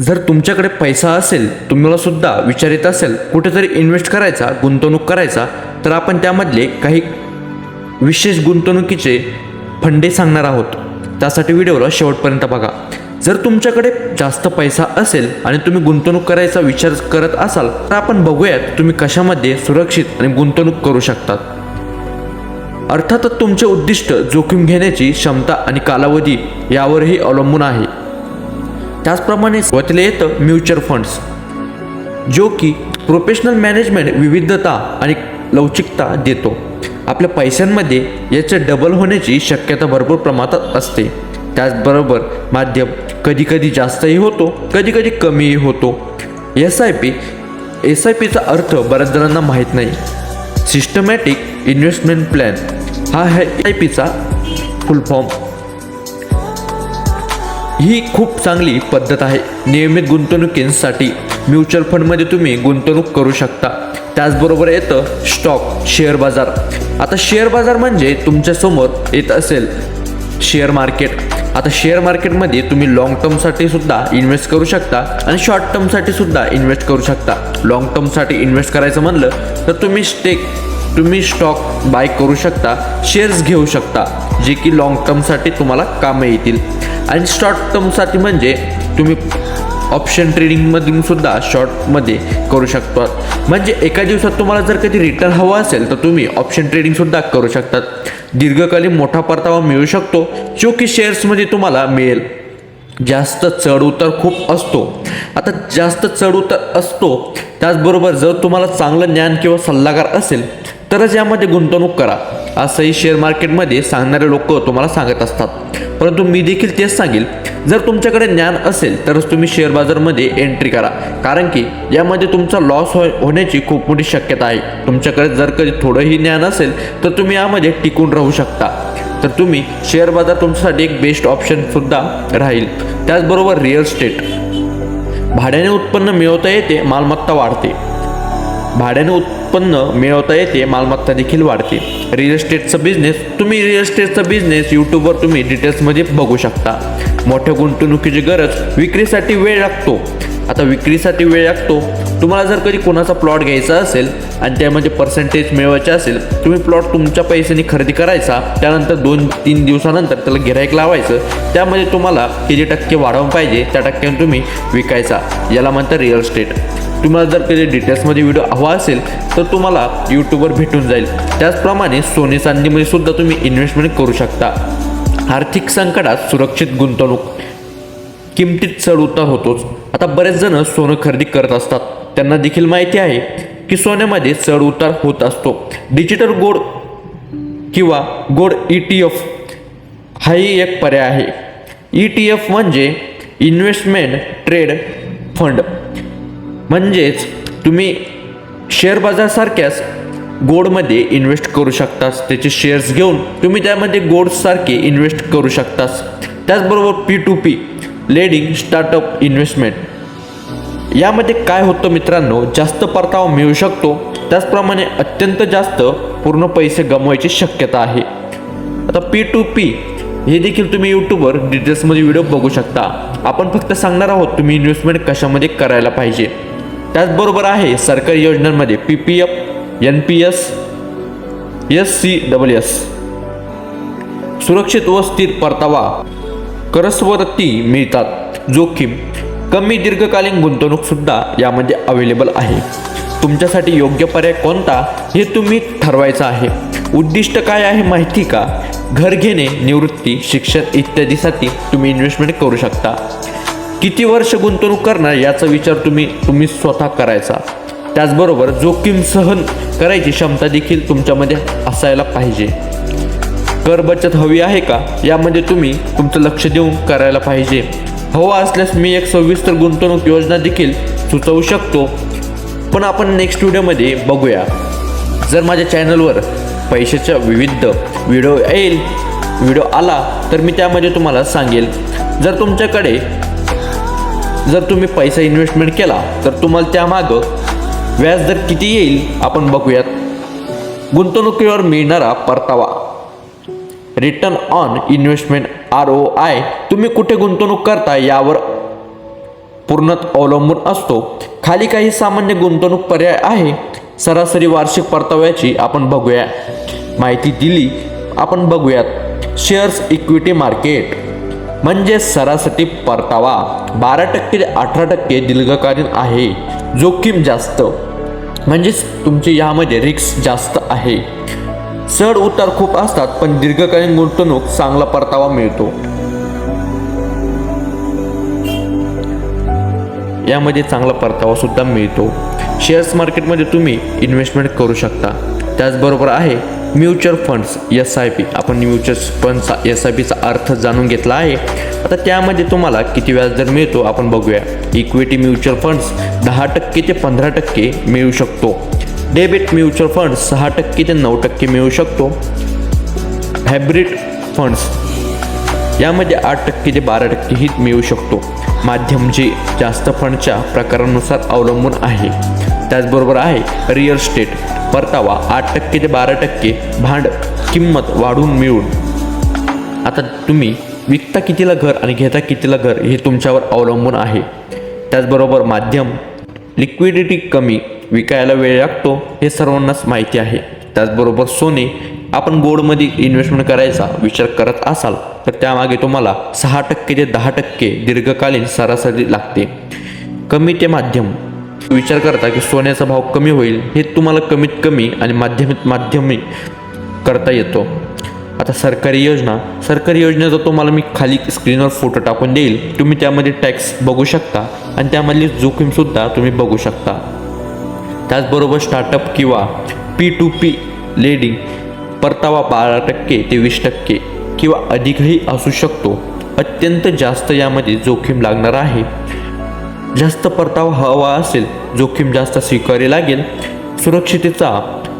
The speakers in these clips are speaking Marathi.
जर तुमच्याकडे पैसा असेल तुम्हाला सुद्धा विचार येत असेल कुठेतरी इन्व्हेस्ट करायचा गुंतवणूक करायचा तर आपण त्यामधले काही विशेष गुंतवणुकीचे फंडे सांगणार आहोत. त्यासाठी व्हिडिओला शेवटपर्यंत बघा. जर तुमच्याकडे जास्त पैसा असेल आणि तुम्ही गुंतवणूक करायचा विचार करत असाल तर आपण बघूयात तुम्ही कशामध्ये सुरक्षित आणि गुंतवणूक करू शकतात. अर्थातच तुमचे उद्दिष्ट जोखीम घेण्याची क्षमता आणि कालावधी यावरही अवलंबून आहे. त्याचप्रमाणे सुरुवातीला येतं म्युच्युअल फंड्स जो की प्रोफेशनल मॅनेजमेंट विविधता आणि लवचिकता देतो. आपल्या पैशांमध्ये याचे डबल होण्याची शक्यता भरपूर प्रमाणात असते. त्याचबरोबर माध्यम कधीकधी जास्तही होतो कधीकधी कमीही होतो. S I P S I पीचा अर्थ बऱ्याच जणांना माहीत नाही. सिस्टमॅटिक इन्व्हेस्टमेंट प्लॅन हा आहे एस आय पीचा फुल फॉर्म ही खूप चांगली पद्धत आहे. नियमित गुंतवणुकींसाठी म्युच्युअल फंडमध्ये तुम्ही गुंतवणूक करू शकता. त्याचबरोबर येतं स्टॉक शेअर बाजार. आता शेअर बाजार म्हणजे तुमच्यासमोर येत असेल शेअर मार्केट. आता शेअर मार्केटमध्ये तुम्ही लॉंग टर्मसाठी सुद्धा इन्व्हेस्ट करू शकता आणि शॉर्ट टर्मसाठी सुद्धा इन्व्हेस्ट करू शकता. लॉंग टर्मसाठी इन्व्हेस्ट करायचं म्हणलं तर तुम्ही स्टेक तुम्ही स्टॉक बाय करू शकता शेअर्स घेऊ शकता जे की लॉंग टर्मसाठी तुम्हाला कामं येतील. आणि शॉर्ट टर्मसाठी म्हणजे तुम्ही ऑप्शन ट्रेडिंगमधून सुद्धा शॉर्टमध्ये करू शकता. म्हणजे एका दिवसात तुम्हाला जर कधी रिटर्न हवा असेल तर तुम्ही ऑप्शन ट्रेडिंगसुद्धा करू शकतात दीर्घकालीन मोठा परतावा मिळू शकतो जो की शेअर्समध्ये तुम्हाला मिळेल. जास्त चढउतार खूप असतो. आता जास्त चढउतार असतो त्याचबरोबर जर तुम्हाला चांगलं ज्ञान किंवा सल्लागार असेल तरच यामध्ये गुंतवणूक करा. असंही शेअर मार्केटमध्ये सांगणारे लोक तुम्हाला सांगत असतात. परंतु मी देखील तेच सांगेल. जर तुमच्याकडे ज्ञान असेल तरच तुम्ही शेअर बाजारमध्ये एंट्री करा. कारण की यामध्ये तुमचा लॉस हो होण्याची खूप मोठी शक्यता आहे. तुमच्याकडे जर कधी थोडंही ज्ञान असेल तर तुम्ही यामध्ये टिकून राहू शकता. तर तुम्ही शेअर बाजार तुमच्यासाठी एक बेस्ट ऑप्शनसुद्धा राहील. त्याचबरोबर रिअल स्टेट भाड्याने उत्पन्न मिळवता येते मालमत्ता वाढते. भाड्याने उत्पन्न मिळवता येते मालमत्ता देखील वाढते. रिअल इस्टेटचा बिझनेस तुम्ही रिअल इस्टेटचा बिझनेस यूट्यूबवर तुम्ही डिटेल्समध्ये बघू शकता. मोठ्या गुंतवणुकीची गरज विक्रीसाठी वेळ लागतो. आता विक्रीसाठी वेळ लागतो. तुम्हाला जर कधी कोणाचा प्लॉट घ्यायचा असेल आणि त्यामध्ये पर्सेंटेज मिळवायचे असेल तुम्ही प्लॉट तुमच्या पैशाने खरेदी करायचा त्यानंतर दोन तीन दिवसानंतर त्याला गिराईक लावायचं त्यामध्ये तुम्हाला किती टक्के वाढवून पाहिजे त्या टक्क्याने तुम्ही विकायचा. याला म्हणतात रिअल इस्टेट तुम्हाला जर कधी डिटेल्समध्ये व्हिडिओ हवा असेल तर तुम्हाला यूट्यूबवर भेटून जाईल. त्याचप्रमाणे सोने चांदीमध्ये सुद्धा तुम्ही इन्व्हेस्टमेंट करू शकता. आर्थिक संकटात सुरक्षित गुंतवणूक. किमतीत चढ उतार होतोच. आता बरेच जण सोनं खरेदी करत असतात. त्यांना देखील माहिती आहे की सोन्यामध्ये चढ उतार होत असतो. डिजिटल गोड किंवा गोड ई टी एफ हाही एक पर्याय आहे. ई टी एफ म्हणजे इन्व्हेस्टमेंट ट्रेड फंड म्हणजेच तुम्ही शेअर बाजारसारख्याच गोडमध्ये इन्व्हेस्ट करू शकतास. त्याचे शेअर्स घेऊन तुम्ही त्यामध्ये गोड्ससारखे इन्व्हेस्ट करू शकतास. त्याचबरोबर P two P lending startup investment यामध्ये काय होतं मित्रांनो जास्त परतावा मिळू शकतो. त्याचप्रमाणे अत्यंत जास्त पूर्ण पैसे गमवायची शक्यता आहे. आता पी टू पी हे देखील तुम्ही यूट्यूबवर डिटेल्समध्ये व्हिडिओ बघू शकता. आपण फक्त सांगणार आहोत तुम्ही इन्व्हेस्टमेंट कशामध्ये करायला पाहिजे. त्याचबरोबर आहे सरकारी योजनांमध्ये P P F N P S S C double S. सुरक्षित व स्थिर परतावा करस्वरती मिळतात. जोखीम कमी दीर्घकालीन गुंतवणूकसुद्धा यामध्ये अवेलेबल आहे. तुमच्यासाठी योग्य पर्याय कोणता हे तुम्ही ठरवायचं आहे. उद्दिष्ट काय आहे माहिती का? घर घेणे निवृत्ती शिक्षण इत्यादीसाठी तुम्ही इन्व्हेस्टमेंट करू शकता. किती वर्ष गुंतवणूक करणार याचा विचार तुम्ही तुम्ही स्वतः करायचा. त्याचबरोबर जोखीम सहन करायची क्षमता देखील तुमच्यामध्ये असायला पाहिजे. कर बचत हवी आहे का? यामध्ये तुम्ही तुमचं लक्ष देऊन करायला पाहिजे. हवा असल्यास मी एक सविस्तर गुंतवणूक योजना देखील सुचवू शकतो. पण आपण नेक्स्ट व्हिडिओमध्ये बघूया. जर माझ्या चॅनलवर पैशाच्या विविध व्हिडिओ येईल व्हिडिओ आला तर मी त्यामध्ये तुम्हाला सांगेल. जर तुमच्याकडे जर तुम्ही पैसा इन्व्हेस्टमेंट केला तर तुम्हाला त्यामागं व्याज दर किती येईल आपण बघूयात. गुंतवणुकीवर मिळणारा परतावा. Return on investment R O I तुम्ही कुठे गुंतवणूक करता यावर पूर्णत अवलंबून असतो. खाली काही सामान्य गुंतवणूक पर्याय आहे. सरासरी वार्षिक परताव्याची आपण बघूया. माहिती दिली आपण बघूयात. शेअर्स इक्विटी मार्केट म्हणजे सरासरी परतावा बारा टक्के ते अठरा टक्के दीर्घकालीन आहे. जोखीम जास्त. म्हणजेच तुमची यामध्ये रिक्स जास्त आहे. चढ उतार खूप असतात पण दीर्घकालीन गुंतवणूक चांगला परतावा मिळतो. यामध्ये चांगला परतावा सुद्धा मिळतो. शेअर्स मार्केटमध्ये तुम्ही इन्व्हेस्टमेंट करू शकता. त्याचबरोबर आहे mutual funds S I P आपण म्युच्युअल फंडचा एस आय पीचा अर्थ जाणून घेतला आहे. आता त्यामध्ये तुम्हाला किती व्याजदर मिळतो आपण बघूया. इक्विटी म्युच्युअल फंड्स दहा टक्के ते पंधरा टक्के मिळू शकतो. डेबिट म्युच्युअल फंड्स सहा टक्के ते नऊ टक्के मिळू शकतो. हायब्रिड फंड्स यामध्ये आठ टक्के ते बारा टक्केही मिळू शकतो. माध्यम जे जास्त फंडच्या प्रकारानुसार अवलंबून आहे. त्याचबरोबर आहे रिअल स्टेट परतावा आठ टक्के ते बारा टक्के भांड किंमत वाढून मिळून. आता तुम्ही विकता कितीला घर आणि घेता कितीला घर हे तुमच्यावर अवलंबून आहे. त्याचबरोबर माध्यम लिक्विडिटी कमी विकायला वेळ लागतो हे सर्वांनाच माहिती आहे. त्याचबरोबर सोने आपण गोल्डमध्ये इन्व्हेस्टमेंट करायचा विचार करत असाल तर त्यामागे तुम्हाला सहा टक्के ते दहा टक्के दीर्घकालीन सरासरी लागते. कमी ते माध्यम विचार करता की सोन्याचा भाव कमी होईल हे तुम्हाला कमीत कमी आणि माध्यमिक माध्यमी करता येतो. आता सरकारी योजना सरकारी योजनेचा तुम्हाला मी खाली स्क्रीनवर फोटो टाकून देईल. तुम्ही त्यामध्ये टॅक्स बघू शकता आणि त्यामधली जोखीमसुद्धा तुम्ही बघू शकता. त्याचबरोबर स्टार्टअप किंवा पी टू पी लेडिंग परतावा बारा टक्के ते वीस टक्के किंवा अधिकही असू शकतो. अत्यंत जास्त यामध्ये जोखीम लागणार आहे. जास्त परतावा हवा असेल जोखीम जास्त स्वीकारावी लागेल सुरक्षितेचा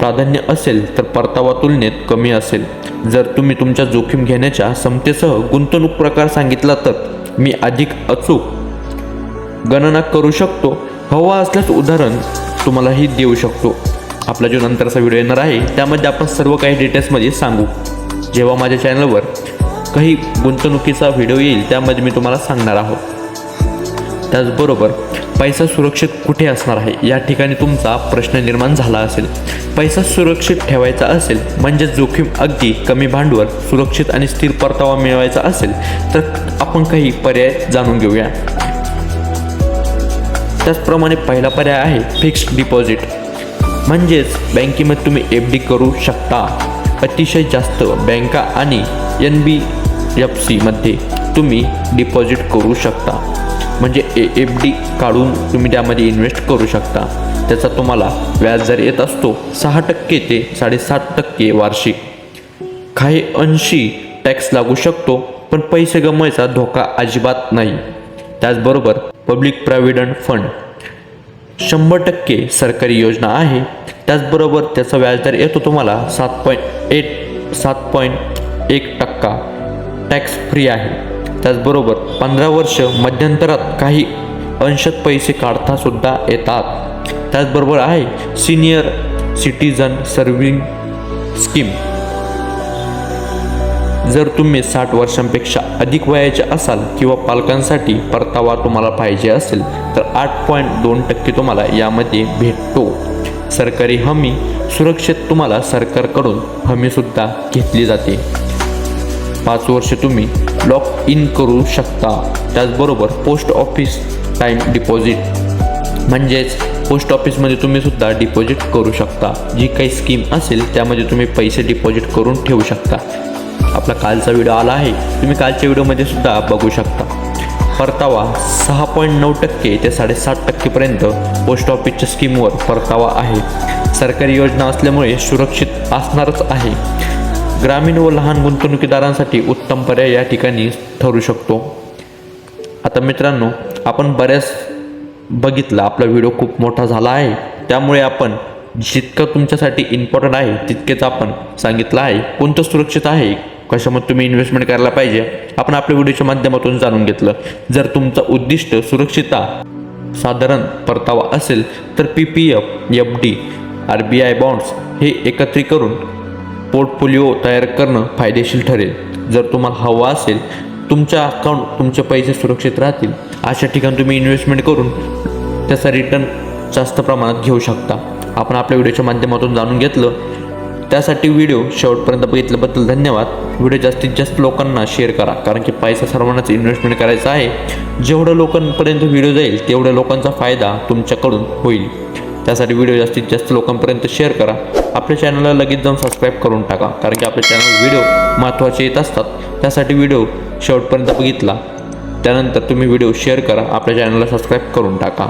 प्राधान्य असेल तर परतावा तुलनेत कमी असेल. जर तुम्ही तुमच्या जोखीम घेण्याच्या क्षमतेसह गुंतवणूक प्रकार सांगितला तर मी अधिक अचूक गणना करू शकतो. हवा असल्यास उदाहरण तुम्हालाही देऊ शकतो. आपला जो नंतरचा व्हिडिओ येणार आहे त्यामध्ये आपण सर्व काही डिटेल्समध्ये सांगू. जेव्हा माझ्या चॅनलवर काही गुंतवणुकीचा व्हिडिओ येईल त्यामध्ये मी तुम्हाला सांगणार आहोत. त्याचबरोबर पैसा सुरक्षित कुठे असणार आहे? या ठिकाणी तुमचा प्रश्न निर्माण झाला असेल. पैसा सुरक्षित ठेवायचा असेल म्हणजे जोखीम अगदी कमी भांडवल सुरक्षित आणि स्थिर परतावा मिळवायचा असेल तर आपण काही पर्याय जाणून घेऊया. त्याचप्रमाणे पहिला पर्याय आहे फिक्स्ड डिपॉझिट. म्हणजेच बँकेमध्ये तुम्ही एफ डी करू शकता. अतिशय जास्त बँका आणि एन बी एफ सीमध्ये तुम्ही डिपॉझिट करू शकता. म्हणजे ए एफ डी काढून तुम्ही त्यामध्ये इन्व्हेस्ट करू शकता. त्याचा तुम्हाला व्याजदर येत असतो सहा टक्के ते साडेसात टक्के वार्षिक. काही अंशी टॅक्स लागू शकतो पण पैसे गमवायचा धोका अजिबात नाही. त्याचबरोबर पब्लिक प्रॉव्हिडंट फंड शंभर टक्के सरकारी योजना आहे. त्याचबरोबर त्याचा व्याजदर येतो तुम्हाला सात पॉईंट एट सात पॉईंट एक टक्का टॅक्स फ्री आहे. त्याचबरोबर पंधरा वर्ष मध्यंतरात काही अंशत पैसे काढता सुद्धा येतात. त्याचबरोबर आहे सिनियर सिटीजन सर्व्हिंग स्कीम. जर तुम्ही साठ वर्षांपेक्षा अधिक वयाचे असाल किंवा पालकांसाठी परतावा तुम्हाला पाहिजे असेल तर आठ पॉईंट दोन टक्के तुम्हाला यामध्ये भेटतो. सरकारी हमी सुरक्षित तुम्हाला सरकारकडून हमीसुद्धा घेतली जाते. पाच वर्ष तुम्ही लॉक इन करू शकता. त्याचबरोबर पोस्ट ऑफिस टाईम डिपॉझिट म्हणजेच पोस्ट ऑफिसमध्ये तुम्ही सुद्धा डिपॉझिट करू शकता. जी काही स्कीम असेल त्यामध्ये तुम्ही पैसे डिपॉझिट करून ठेवू शकता. आपला कालचा व्हिडिओ आला आहे. तुम्ही कालच्या व्हिडिओमध्ये सुद्धा बघू शकता. परतावा सहा पॉईंट नऊ टक्के ते साडेसात टक्केपर्यंत पोस्ट ऑफिसच्या स्कीमवर परतावा आहे. सरकारी योजना असल्यामुळे सुरक्षित असणारच आहे. ग्रामीण व लहान गुंतवणुकीदारांसाठी उत्तम पर्याय या ठिकाणी ठरू शकतो. आता मित्रांनो आपण बऱ्याच बघितलं आपला व्हिडिओ खूप मोठा झाला आहे. त्यामुळे आपण जितकं तुमच्यासाठी इम्पॉर्टंट आहे तितकेच आपण सांगितलं आहे. कोणतं सुरक्षित आहे? कशामध्ये तुम्ही इन्व्हेस्टमेंट करायला पाहिजे? आपण आपल्या व्हिडिओच्या माध्यमातून जाणून घेतलं. जर तुमचं उद्दिष्ट सुरक्षितता साधारण परतावा असेल तर P P F F D R B I bonds हे एकत्रित करून पोर्टफोलिओ तयार करणं फायदेशीर ठरेल. जर तुम्हाला हवा असेल तुमच्या अकाउंट तुमचे पैसे सुरक्षित राहतील अशा ठिकाणी तुम्ही इन्व्हेस्टमेंट करून त्याचा रिटर्न जास्त प्रमाणात घेऊ शकता. आपण आपल्या व्हिडिओच्या माध्यमातून जाणून घेतलं. त्यासाठी व्हिडिओ शेवटपर्यंत बघितल्याबद्दल धन्यवाद. व्हिडिओ जास्तीत जास्त लोकांना शेअर करा कारण की पैसा सर्वांनाच इन्व्हेस्टमेंट करायचा आहे. जेवढं लोकांपर्यंत व्हिडिओ जाईल तेवढ्या लोकांचा फायदा तुमच्याकडून होईल. त्यासाठी व्हिडिओ जास्तीत जास्त लोकांपर्यंत शेअर करा. आपल्या चॅनलला लगेच जाऊन सबस्क्राईब करून टाका. कारण की आपल्या चॅनल व्हिडिओ महत्त्वाचे येत असतात. त्यासाठी व्हिडिओ शेवटपर्यंत बघितला. त्यानंतर तुम्ही व्हिडिओ शेअर करा. आपल्या चॅनलला सबस्क्राईब करून टाका.